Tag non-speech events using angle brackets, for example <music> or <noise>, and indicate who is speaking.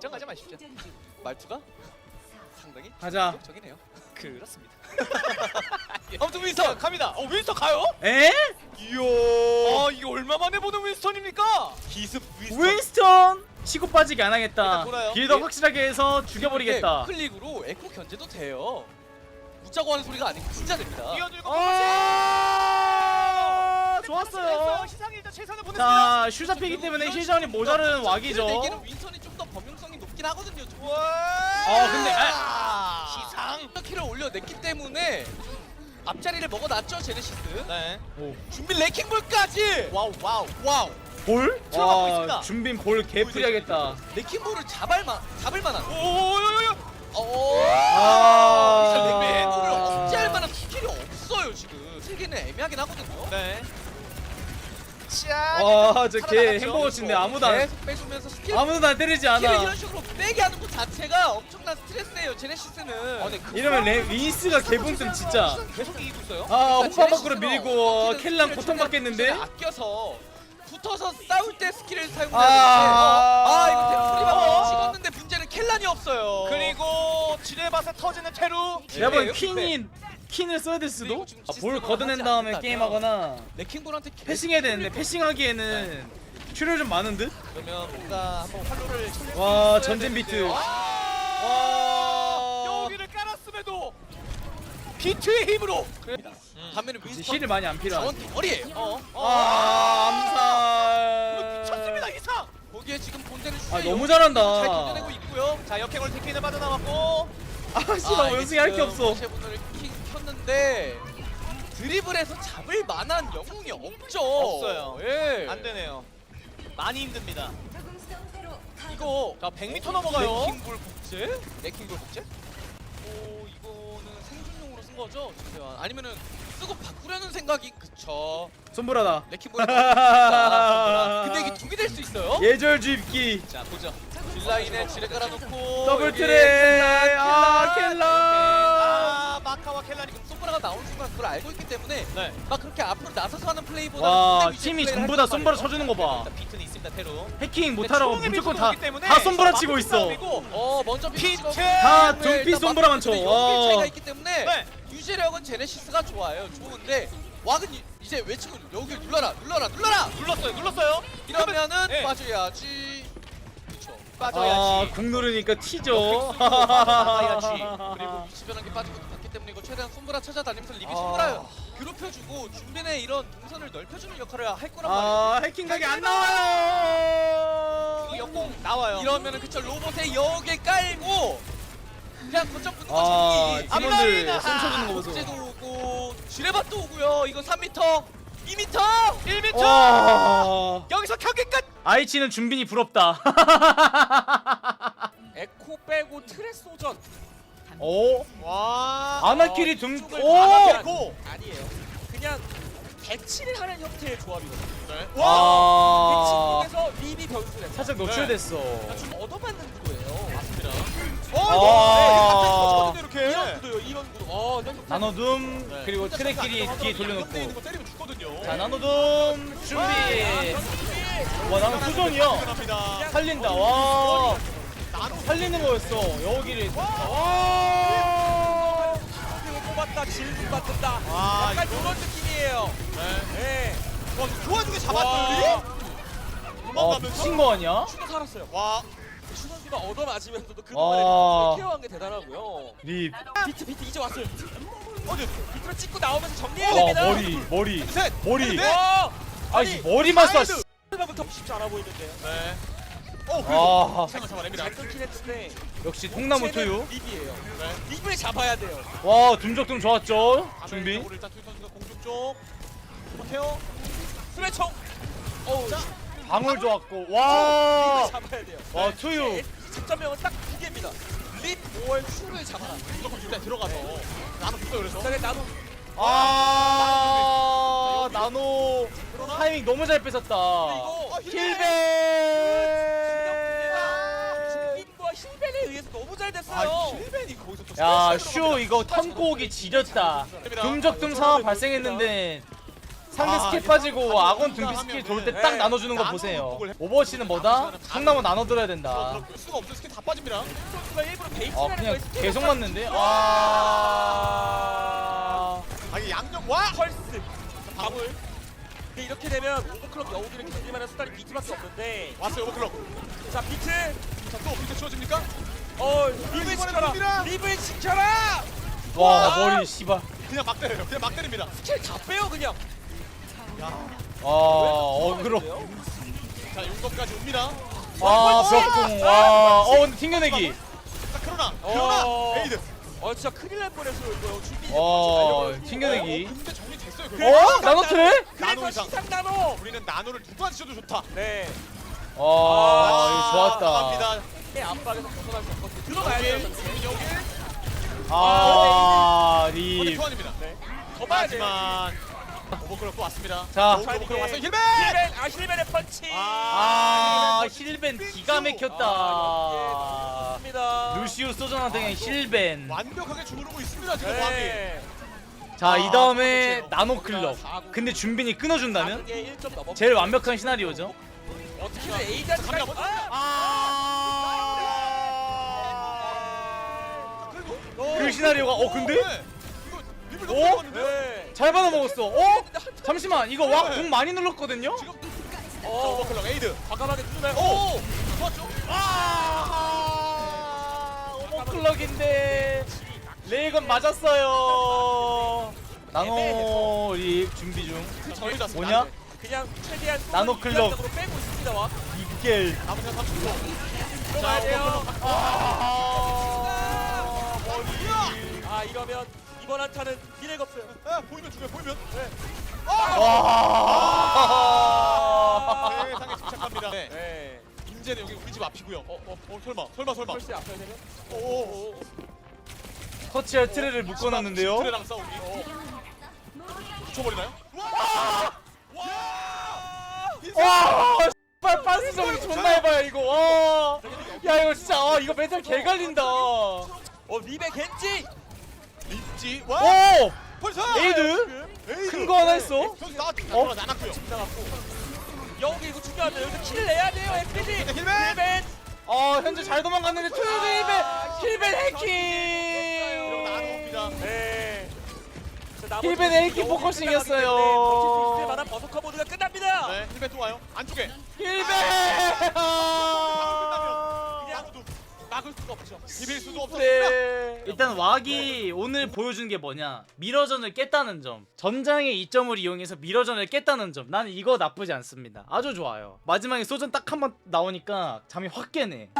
Speaker 1: 걱정하지 마십시오. 말투가 상당히
Speaker 2: 가자.
Speaker 1: 적이네요. 그렇습니다. <laughs> 아무튼 윈스턴 갑니다. 어 윈스턴 가요?
Speaker 2: 에?
Speaker 1: 이야. 아 이게 얼마 만에 보는 윈스턴입니까? 기습 윈스턴.
Speaker 2: 윈스턴 치고 빠지게 안 하겠다.
Speaker 1: 일단 돌아요.
Speaker 2: 빌더
Speaker 1: 예.
Speaker 2: 확실하게 해서 죽여버리겠다.
Speaker 1: 이게 클릭으로 에코 견제도 돼요. 웃자고 하는 소리가 아니고 진짜 됩니다.
Speaker 3: 이어들고
Speaker 2: 아 좋았어요.
Speaker 3: 시상이 일단 최선을 보냈습니다.
Speaker 2: 자 슈잡히기 때문에 힐전이 모자르는 왁이죠.
Speaker 1: 윈스턴이 좀 더 범용성 이 높긴 하거든요. 좀.
Speaker 2: 아 근데 아,
Speaker 1: 시상 키를 올려냈기 때문에 앞자리를 먹어놨죠 제네시스.
Speaker 3: 네.
Speaker 2: 오.
Speaker 1: 준비 레킹볼까지. 와우 와우 와우.
Speaker 2: 볼?
Speaker 1: 들어가고
Speaker 2: 와
Speaker 1: 있습니다.
Speaker 2: 준빈 볼 개풀이하겠다.
Speaker 1: 레킹볼을 잡을 만 잡을 만한.
Speaker 3: 오오오오오.
Speaker 1: 오.
Speaker 2: 아.
Speaker 1: 진짜 레킹볼을 억제할 만한 스킬이 없어요 지금. 세계는 애매하긴 하거든요.
Speaker 3: 네. 자.
Speaker 2: 와저 개? 햄버거친데 아무도 안
Speaker 1: 계속 빼주면서 스킬
Speaker 2: 아무도 안 때리지
Speaker 1: 스킬을
Speaker 2: 않아.
Speaker 1: 이런 식으로 자체가 엄청난 스트레스예요 제네시스는.
Speaker 3: 아, 네, 그
Speaker 2: 이러면 레, 윈스가 개분뜸 진짜.
Speaker 1: 계속 이기고 있어요.
Speaker 2: 아
Speaker 1: 그러니까
Speaker 2: 오빠 밖으로 밀고 켈랑 고통받겠는데.
Speaker 1: 아껴서 붙어서 싸울 때 스킬을 사용해야
Speaker 2: 아.
Speaker 1: 되는데 아 이거 템플리만
Speaker 3: 어.
Speaker 1: 찍었는데 문제는 켈란이 없어요.
Speaker 3: 그리고 지뢰밭에 터지는 테루.
Speaker 1: 네,
Speaker 2: 퀸이 퀸을 써야 됐을 수도? 아, 볼 걷어낸 다음에 게임하거나
Speaker 1: 레킹볼한테 계속
Speaker 2: 패싱해야 되는데 패싱하기에는 출혈 좀 많은 듯?
Speaker 1: 그러면 뭔가 한번 활로를
Speaker 2: 수와
Speaker 1: 있어야
Speaker 2: 전진 비트
Speaker 1: 되는데요.
Speaker 2: 와
Speaker 3: 여기를 깔았음에도 비트의 힘으로.
Speaker 1: 그럽니다. 반면에 윈스턴
Speaker 2: 힐이 많이 안 필요한
Speaker 1: 자원 덩어리예요. 어.
Speaker 2: 아 암살
Speaker 3: 미쳤습니다 이상.
Speaker 1: 거기에 지금 본대는
Speaker 2: 아 너무
Speaker 1: 잘
Speaker 2: 잘한다
Speaker 1: 견뎌내고 있고요.
Speaker 3: 자 역행을 테키는 빠져나왔고.
Speaker 2: 아 씨 나 원숭이 할게 없어
Speaker 1: 분을 켰는데 드리블에서 잡을 만한 영웅이 없죠.
Speaker 3: 없어요.
Speaker 1: 예.
Speaker 3: 안 되네요. 많이 힘듭니다.
Speaker 1: 이거
Speaker 3: 자 100m 넘어가요.
Speaker 1: 레킹볼 복제? 레킹볼 복제? 오 이거는 생존용으로 쓴 거죠? 최대한. 아니면은 쓰고 바꾸려는 생각이 그쵸.
Speaker 2: 손보라다
Speaker 1: 레킹볼. <laughs> 근데 이게 두개 될 수 있어요?
Speaker 2: 예절 줍기
Speaker 1: 자 보죠. 딜라인에 지뢰 깔아놓고
Speaker 2: 더블 트레 아
Speaker 1: 켈란,
Speaker 2: 켈라
Speaker 3: 아 마카와 켈란이
Speaker 1: 지금 손보라가 나오는 순간 그걸 알고 있기 때문에
Speaker 3: 네.
Speaker 1: 막 그렇게 앞으로 나서서 하는 플레이보다
Speaker 2: 와 팀이 전부 다 손보라 쳐주는 거봐
Speaker 3: 비트는 있습니다 테루.
Speaker 2: 해킹 못하라고 무조건
Speaker 3: 밀수가
Speaker 2: 다,
Speaker 3: 오기 때문에
Speaker 2: 다 손보라
Speaker 3: 저
Speaker 2: 치고 있어
Speaker 3: 싸움이고,
Speaker 1: 어 먼저! 피치고
Speaker 2: 다 등피 손보라만 쳐.
Speaker 1: 연필
Speaker 2: 와.
Speaker 1: 차이가 있기 때문에
Speaker 3: 네.
Speaker 1: 유지력은 제네시스가 좋아요 좋은데 왁은 이- 이제 외치고 여기 눌러라 눌러라 눌러라
Speaker 3: 눌렀어요 눌렀어요.
Speaker 1: 이러면은
Speaker 3: 네.
Speaker 1: 빠져야지 그쵸
Speaker 3: 빠져야지.
Speaker 2: 아궁 누르니까 튀죠.
Speaker 1: 그리고 위치 변환기 것 때문에 이거 최대한 손보라 찾아다니면서 리비
Speaker 3: 아.
Speaker 1: 손보라 괴롭혀주고 준빈의 이런 동선을 넓혀주는 역할을 할 거란 말이에요.
Speaker 2: 아 해킹 각이 안 나와요!
Speaker 3: 이 역공 나와요.
Speaker 1: 이러면은 그쵸 로봇에 여기 깔고 그냥 거점 붙는 거
Speaker 2: 아
Speaker 1: 정리
Speaker 2: 팀원들
Speaker 3: 앞라인은
Speaker 2: 손 쳐주는 거 보소.
Speaker 1: 복제도 오고 지뢰밭도 오고요. 이거 3m 2m
Speaker 3: 1m.
Speaker 2: 와.
Speaker 3: 여기서 경기 끝.
Speaker 2: 아이치는 준빈이 부럽다. <laughs>
Speaker 4: 에코 빼고 트레 소전
Speaker 2: 오
Speaker 3: 와.
Speaker 2: 아나킬이 등
Speaker 3: 쪽을
Speaker 2: 오!
Speaker 3: 아나킬고.
Speaker 4: 아니에요. 그냥 배치를 하는 형태의 조합이거든요.
Speaker 2: 와
Speaker 4: 배치 중에서 립이 변수를 했어.
Speaker 2: 살짝 노출됐어
Speaker 4: 좀 얻어맞는 구도예요. 맞습니다.
Speaker 3: 어,
Speaker 2: 아.
Speaker 3: 네, 이렇게
Speaker 4: 이런 구도요. 이런 구도. 어, 난
Speaker 2: 나노둠
Speaker 3: 네.
Speaker 2: 그리고 트랙끼리 뒤에
Speaker 3: 있는 거
Speaker 2: 돌려놓고
Speaker 3: 때리면 죽거든요.
Speaker 2: 자 나노둠 준비 와 나는
Speaker 3: 합니다.
Speaker 2: 살린다 와 살리는 거였어 여기를 와
Speaker 4: 그리고 뽑았다 질문 받는다.
Speaker 3: 와,
Speaker 4: 약간 이런 느낌이에요.
Speaker 3: 네.
Speaker 4: 네.
Speaker 3: 와, 그 와중에
Speaker 2: 와.
Speaker 3: 잡았더니
Speaker 2: 아
Speaker 3: 도망가면서
Speaker 2: 미친 거 아니야?
Speaker 4: 슈가 살았어요.
Speaker 3: 와,
Speaker 4: 슈 선수가 얻어맞으면서도 그
Speaker 2: 아.
Speaker 4: 동안에 케어한 게 대단하고요.
Speaker 2: 립
Speaker 4: 비트 비트 이제 왔어요.
Speaker 3: 어디?
Speaker 4: 비트로 찍고 나오면서 정리해야
Speaker 2: 와
Speaker 4: 됩니다.
Speaker 2: 머리 머리
Speaker 3: 셋.
Speaker 2: 머리
Speaker 3: 네.
Speaker 4: 와!
Speaker 2: 아이 머리만 쏴
Speaker 3: 사이드.
Speaker 2: 씨.
Speaker 4: 부터 쉽지 않아 보이는데요.
Speaker 3: 네. 어, 그리고
Speaker 2: 아
Speaker 3: 생을 잡아냅니다.
Speaker 4: 잘 끊긴 했는데
Speaker 2: 역시 통나무 투유
Speaker 4: 립이에요.
Speaker 3: 네.
Speaker 4: 립을 잡아야 돼요.
Speaker 2: 와 둠적 둠 좋았죠 준비
Speaker 3: 우리 일단 투 선수가 공중 쪽. 호태오.
Speaker 4: 스레총. 어우,
Speaker 3: 자,
Speaker 2: 방울 좋았고
Speaker 4: 립을
Speaker 2: 와
Speaker 4: 잡아야 돼요.
Speaker 2: 와 투유
Speaker 4: 작전명은 딱 두 개입니다. 립 5월 슈를 잡아라.
Speaker 3: 무조건 일단 들어가서 나는 붙어 그래서.
Speaker 4: 그다음에 나도
Speaker 2: 아 나노 타이밍 너무 잘 뺏었다
Speaker 4: 이거 립과 힐벤에 의해서 너무 잘
Speaker 3: 아,
Speaker 4: 됐어요.
Speaker 3: 힐벤이 거기서 또
Speaker 2: 야
Speaker 3: 스페셜
Speaker 2: 슈 이거 턴 꼬기 지렸다 둠적둠 상황 발생했는데 상대
Speaker 3: 아,
Speaker 2: 스킬 빠지고
Speaker 3: 한
Speaker 2: 악원
Speaker 3: 명이나
Speaker 2: 등비 스킬
Speaker 3: 하면은
Speaker 2: 돌때 딱
Speaker 4: 네.
Speaker 2: 나눠주는 거
Speaker 3: 나눠
Speaker 2: 보세요. 오버워치는 뭐다? 성남은 나눠들어야 된다
Speaker 3: 수가 없어 스킬 다 빠집니다.
Speaker 4: 선수가 일부러
Speaker 2: 아
Speaker 4: 베이스라는
Speaker 2: 그냥
Speaker 4: 거에
Speaker 2: 계속
Speaker 4: 딱-
Speaker 2: 맞는데? 아...
Speaker 3: 아 이게 양념 와.
Speaker 4: 펄스 밥을 근데 이렇게 되면 오버클럭 여우기를 견딜만한 수단이 비트밖에 없는데
Speaker 3: 왔어요 오버클럭.
Speaker 4: 자 비트
Speaker 3: 자또 비트 치워집니까?
Speaker 4: 어 리블
Speaker 3: 이번엔
Speaker 4: 시켜라. 리블 시켜라
Speaker 2: 와 머리 씨발
Speaker 3: 그냥 막 때려요. 그냥 막 때립니다.
Speaker 4: 스킬 다 빼요 그냥
Speaker 3: 야.
Speaker 2: 아 어그로
Speaker 3: 자 용검까지 옵니다.
Speaker 2: 아 벽공 와어 근데 튕겨내기
Speaker 3: 자 크로나.
Speaker 4: 어.
Speaker 3: 크로나. 에이드.
Speaker 4: 어 진짜 큰일 날 뻔했어요 이거 준비
Speaker 2: 어
Speaker 3: 어,
Speaker 2: 튕겨내기
Speaker 3: 근데 정리 됐어요.
Speaker 4: 그-
Speaker 3: 결국.
Speaker 2: 어? 나노트래?
Speaker 3: 나노
Speaker 4: 그래서
Speaker 3: 이상.
Speaker 4: 시상 나노
Speaker 3: 우리는 나노를 누구한테 쳐도 좋다.
Speaker 4: 네
Speaker 2: 아 이거 좋았다
Speaker 3: 나갑니다.
Speaker 4: 의 압박에서 벗어날 수 없거든요 들어가야 돼요
Speaker 3: 여기 여기
Speaker 2: 아.
Speaker 3: 교환입니다.
Speaker 4: 네. 더 봐야 돼요
Speaker 3: 하지만 오버클럭 또 왔습니다.
Speaker 2: 자.
Speaker 3: 오버클럭 왔어요. 힐맨.
Speaker 4: 힐벤 아 힐벤의 펀치
Speaker 2: 아 힐벤 기가
Speaker 4: 아,
Speaker 2: 막혔다
Speaker 4: 좋습니다
Speaker 2: 루시우 소전한테 그냥 힐벤
Speaker 3: 완벽하게 주무르고 있습니다 지금 왕이.
Speaker 4: 네.
Speaker 2: 자이
Speaker 3: 아,
Speaker 2: 다음에
Speaker 3: 그렇죠.
Speaker 2: 나노 클럽 근데 준빈이 끊어준다면?
Speaker 4: 4국에 1점 넘어
Speaker 2: 제일 완벽한 시나리오죠
Speaker 4: 어떻게든 A자리
Speaker 3: 감이 한번
Speaker 4: 아!
Speaker 3: 아. 그리고
Speaker 2: 그 시나리오가 어 근데?
Speaker 3: 네. 이거 립을 너무
Speaker 2: 어?
Speaker 3: 먹었는데
Speaker 4: 네.
Speaker 2: 잘 받아 먹었어 어? 잠시만 이거 와 공 많이 눌렀거든요?
Speaker 3: 지금 자,
Speaker 4: 어,
Speaker 3: 오버클럭 에이드.
Speaker 4: 과감하게 누르면
Speaker 3: 오. 좋았죠?
Speaker 2: 아 오버클럭인데 레이건 맞았어요 나노 립 준비 중
Speaker 3: 저희 다
Speaker 2: 뭐냐?
Speaker 4: 그냥 최대한
Speaker 2: 나노.
Speaker 4: 으로 빼고 있습니다 와
Speaker 3: 남은 시간 30초.
Speaker 4: 들어가야 돼요 아아 이러면 이번 한타는 미래가 없어요
Speaker 3: 아, 보이면 죽여 보이면. 네.
Speaker 2: 와
Speaker 3: 세상에 침착합니다. 네.
Speaker 4: 네
Speaker 3: 임재는 여기 우리 집 앞이고요. 어, 어, 어 설마, 설마, 설마.
Speaker 4: 펄스 앞에 되면
Speaker 3: 오, 오, 오.
Speaker 2: 터치할 트레를 묶어놨는데요
Speaker 3: 트레랑 싸우기. 어. 붙여버리나요?
Speaker 2: 와 씨발 빤스 정리 존나 해봐요 이거 와. 야 이거 진짜 아, 이거 멘탈 개 갈린다
Speaker 4: 오어 리베 겐지
Speaker 3: 립지. 와. 벌써.
Speaker 2: 에이드. 큰 거 하나 했어. 어?
Speaker 3: 어? 나갔고요.
Speaker 4: 나갔고 여기 이거 중요한데 여기서 킬을 내야 돼요 FPG!
Speaker 3: 힐벤
Speaker 2: 아 현재 잘 도망갔는데 투힐벤 힐벤
Speaker 3: 이러고
Speaker 2: 해킹.
Speaker 4: 네 자, 나머지
Speaker 2: 힐벤 에이키
Speaker 4: 여기
Speaker 2: 포커싱이었어요.
Speaker 4: 끝나가기 때문에 버틸 수 있을 만한 버서커 모드가 끝납니다
Speaker 3: 네, 힐벤 또 와요. 안쪽에.
Speaker 2: 힐벤
Speaker 3: 막을 수가 없죠. 비빌 수도 없었습니다.
Speaker 2: 네. 일단 왁이 오늘 보여준 게 뭐냐 미러전을 깼다는 점 전장의 이점을 이용해서 미러전을 깼다는 점 나는 이거 나쁘지 않습니다 아주 좋아요 마지막에 소전 딱 한 번 나오니까 잠이 확 깨네